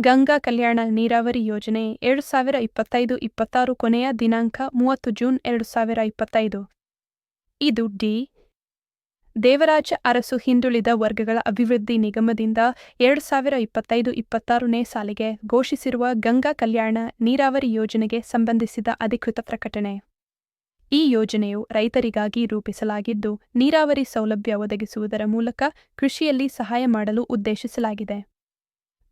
ಗಂಗಾ ಕಲ್ಯಾಣ ನೀರಾವರಿ ಯೋಜನೆ ಎರಡು ಸಾವಿರ ಇಪ್ಪತ್ತೈದು ಇಪ್ಪತ್ತಾರು ಕೊನೆಯ ದಿನಾಂಕ ಮೂವತ್ತು ಜೂನ್ ಎರಡು ಸಾವಿರ ಇಪ್ಪತ್ತೈದು. ಇದು ಡಿ. ದೇವರಾಜ ಅರಸು ಹಿಂದುಳಿದ ವರ್ಗಗಳ ಅಭಿವೃದ್ಧಿ ನಿಗಮದಿಂದ ಎರಡು ಸಾವಿರ ಇಪ್ಪತ್ತೈದು ಇಪ್ಪತ್ತಾರನೇ ಸಾಲಿಗೆ ಘೋಷಿಸಿರುವ ಗಂಗಾ ಕಲ್ಯಾಣ ನೀರಾವರಿ ಯೋಜನೆಗೆ ಸಂಬಂಧಿಸಿದ ಅಧಿಕೃತ ಪ್ರಕಟಣೆ. ಈ ಯೋಜನೆಯು ರೈತರಿಗಾಗಿ ರೂಪಿಸಲಾಗಿದ್ದು, ನೀರಾವರಿ ಸೌಲಭ್ಯ ಒದಗಿಸುವುದರ ಮೂಲಕ ಕೃಷಿಯಲ್ಲಿ ಸಹಾಯ ಮಾಡಲು ಉದ್ದೇಶಿಸಲಾಗಿದೆ.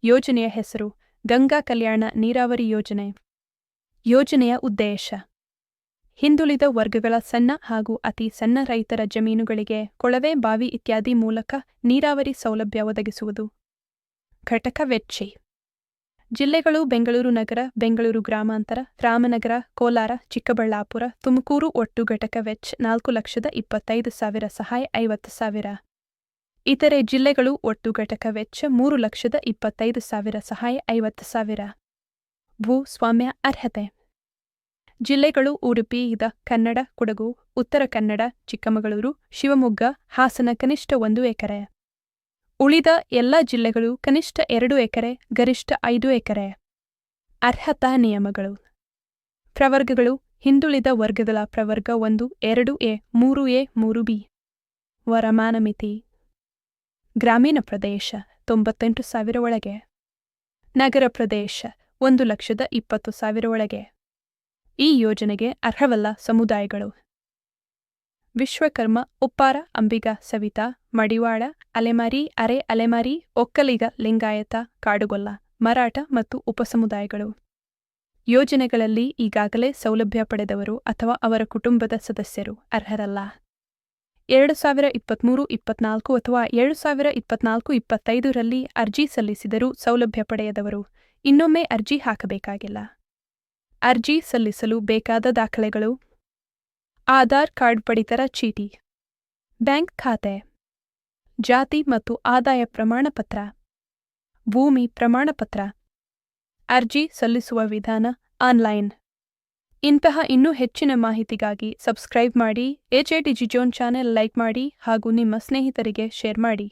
ಯೋಜನೆಯ ಹೆಸರು ಗಂಗಾ ಕಲ್ಯಾಣ ನೀರಾವರಿ ಯೋಜನೆ. ಯೋಜನೆಯ ಉದ್ದೇಶ. ಹಿಂದುಳಿದ ವರ್ಗಗಳ ಸಣ್ಣ ಹಾಗೂ ಅತಿ ಸಣ್ಣ ರೈತರ ಜಮೀನುಗಳಿಗೆ ಕೊಳವೆ, ಬಾವಿ ಇತ್ಯಾದಿ ಮೂಲಕ ನೀರಾವರಿ ಸೌಲಭ್ಯ ಒದಗಿಸುವುದು. ಘಟಕ ವೆಚ್ಚ. ಜಿಲ್ಲೆಗಳು ಬೆಂಗಳೂರು ನಗರ, ಬೆಂಗಳೂರು ಗ್ರಾಮಾಂತರ, ರಾಮನಗರ, ಕೋಲಾರ, ಚಿಕ್ಕಬಳ್ಳಾಪುರ, ತುಮಕೂರು ಒಟ್ಟು ಘಟಕ ವೆಚ್ಚ ನಾಲ್ಕು ಲಕ್ಷದ ಇಪ್ಪತ್ತೈದು ಸಾವಿರ ಸಹಾಯ ಐವತ್ತು ಸಾವಿರ. ಇತರೆ ಜಿಲ್ಲೆಗಳು ಒಟ್ಟು ಘಟಕ ವೆಚ್ಚ ಮೂರು ಲಕ್ಷದ ಇಪ್ಪತ್ತೈದು ಸಾವಿರ ಸಹಾಯ ಐವತ್ತು ಸಾವಿರ. ಭೂ ಸ್ವಾಮ್ಯ ಅರ್ಹತೆ. ಜಿಲ್ಲೆಗಳು ಉಡುಪಿ, ಇದ, ಕನ್ನಡ, ಕೊಡಗು, ಉತ್ತರ ಕನ್ನಡ, ಚಿಕ್ಕಮಗಳೂರು, ಶಿವಮೊಗ್ಗ, ಹಾಸನ ಕನಿಷ್ಠ ಒಂದು ಎಕರೆ. ಉಳಿದ ಎಲ್ಲ ಜಿಲ್ಲೆಗಳು ಕನಿಷ್ಠ ಎರಡು ಎಕರೆ, ಗರಿಷ್ಠ ಐದು ಎಕರೆ. ಅರ್ಹತಾ ನಿಯಮಗಳು. ಪ್ರವರ್ಗಗಳು, ಹಿಂದುಳಿದ ವರ್ಗಗಳ ಪ್ರವರ್ಗ ಒಂದು ಎರಡು ಎ, ಮೂರು ಎ, ಮೂರು ಬಿ. ವರಮಾನ ಮಿತಿ. ಗ್ರಾಮೀಣ ಪ್ರದೇಶ ತೊಂಬತ್ತೆಂಟು ಸಾವಿರ ಒಳಗೆ. ನಗರ ಪ್ರದೇಶ ಒಂದು ಲಕ್ಷದ ಇಪ್ಪತ್ತು ಸಾವಿರ ಒಳಗೆ. ಈ ಯೋಜನೆಗೆ ಅರ್ಹವಲ್ಲ ಸಮುದಾಯಗಳು. ವಿಶ್ವಕರ್ಮ, ಉಪ್ಪಾರ, ಅಂಬಿಗ, ಸವಿತಾ, ಮಡಿವಾಳ, ಅಲೆಮಾರಿ, ಅರೆ ಅಲೆಮಾರಿ, ಒಕ್ಕಲಿಗ, ಲಿಂಗಾಯತ, ಕಾಡುಗೊಲ್ಲ, ಮರಾಠ ಮತ್ತು ಉಪಸಮುದಾಯಗಳು ಯೋಜನೆಗಳಲ್ಲಿ ಈಗಾಗಲೇ ಸೌಲಭ್ಯ ಪಡೆದವರು ಅಥವಾ ಅವರ ಕುಟುಂಬದ ಸದಸ್ಯರು ಅರ್ಹರಲ್ಲ. ಎರಡು ಸಾವಿರ ಇಪ್ಪತ್ತ್ಮೂರು ಇಪ್ಪತ್ನಾಲ್ಕು ಅಥವಾ ಎರಡು ಸಾವಿರ ಇಪ್ಪತ್ನಾಲ್ಕು ಇಪ್ಪತ್ತೈದರಲ್ಲಿ ಅರ್ಜಿ ಸಲ್ಲಿಸಿದರೂ ಸೌಲಭ್ಯ ಪಡೆಯದವರು. ಇನ್ನೊಮ್ಮೆ ಅರ್ಜಿ ಹಾಕಬೇಕಾಗಿಲ್ಲ. ಅರ್ಜಿ ಸಲ್ಲಿಸಲು ಬೇಕಾದ ದಾಖಲೆಗಳು. ಆಧಾರ್ ಕಾರ್ಡ್ ಪಡಿತರ ಚೀಟಿ. ಬ್ಯಾಂಕ್ ಖಾತೆ. ಜಾತಿ ಮತ್ತು ಆದಾಯ ಪ್ರಮಾಣಪತ್ರ. ಭೂಮಿ ಪ್ರಮಾಣಪತ್ರ. ಅರ್ಜಿ ಸಲ್ಲಿಸುವ ವಿಧಾನ ಆನ್ಲೈನ್. ಇಂತಹ ಇನ್ನೂ ಹೆಚ್ಚಿನ ಮಾಹಿತಿಗಾಗಿ ಸಬ್ಸ್ಕ್ರೈಬ್ ಮಾಡಿ ಎಜೆ ಡಿಜಿಜೋನ್ ಚಾನೆಲ್ ಲೈಕ್ ಮಾಡಿ ಹಾಗೂ ನಿಮ್ಮ ಸ್ನೇಹಿತರಿಗೆ ಶೇರ್ ಮಾಡಿ.